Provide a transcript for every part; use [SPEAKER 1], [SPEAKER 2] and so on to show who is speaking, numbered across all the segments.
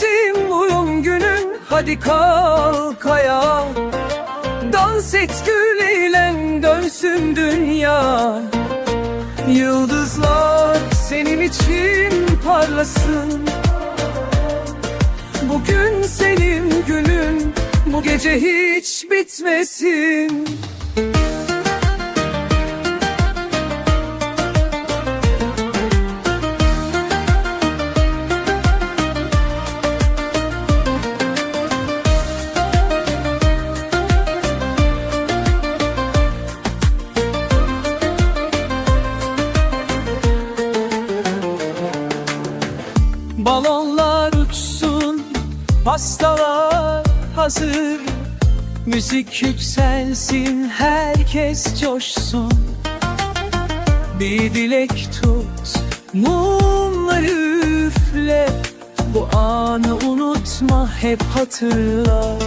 [SPEAKER 1] Anneciğim bugün günün hadi kalk ayağa. Dans et gül eğlen dönsün dünya. Yıldızlar senin için parlasın. Bugün senin günün bu gece hiç bitmesin pastalar hazır. Müzik yükselsin, herkes coşsun. Bir dilek tut, mumları üfle. Bu anı unutma, hep hatırla.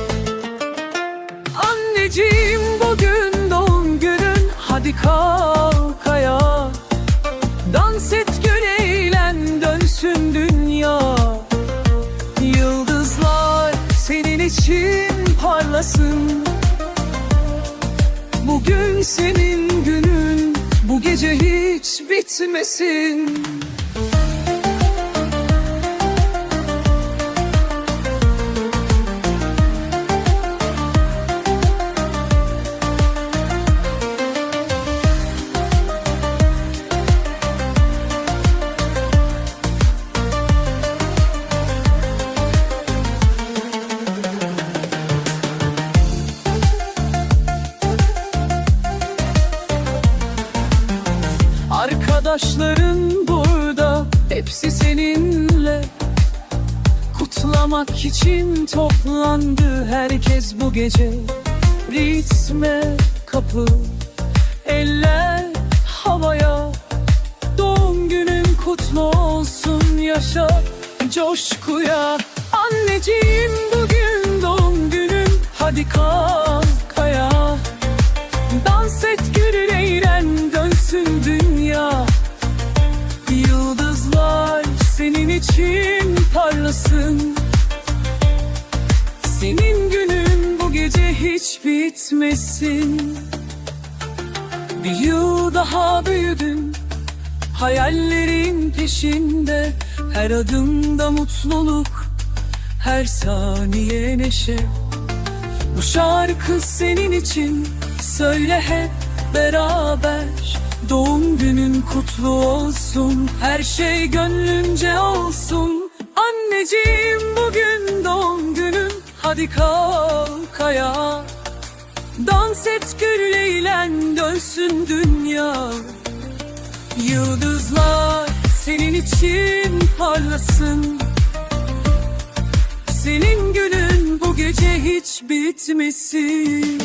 [SPEAKER 1] Anneciğim bugün doğum günün, hadi kalk parlasın Bugün senin günün bu gece hiç bitmesin Arkadaşların burada. Hepsi seninle. Kutlamak için toplandı herkes bu gece. Ritme kapı. Eller havaya. Doğum günün kutlu olsun yaşa. Coşkuya. Anneciğim bugün doğum günün. Hadi kalk Senin günün bu gece hiç bitmesin. Bir yıl daha büyüdün Hayallerin peşinde. Her adımda mutluluk Her saniye neşe. Bu şarkı senin için Söyle hep beraber. Doğum günün kutlu olsun Her şey gönlünce olsun. Anneciğim Hadi kalk ayağa. Dans et gül eğlen dönsün dünya. Yıldızlar senin için parlasın. Senin günün bu gece hiç bitmesin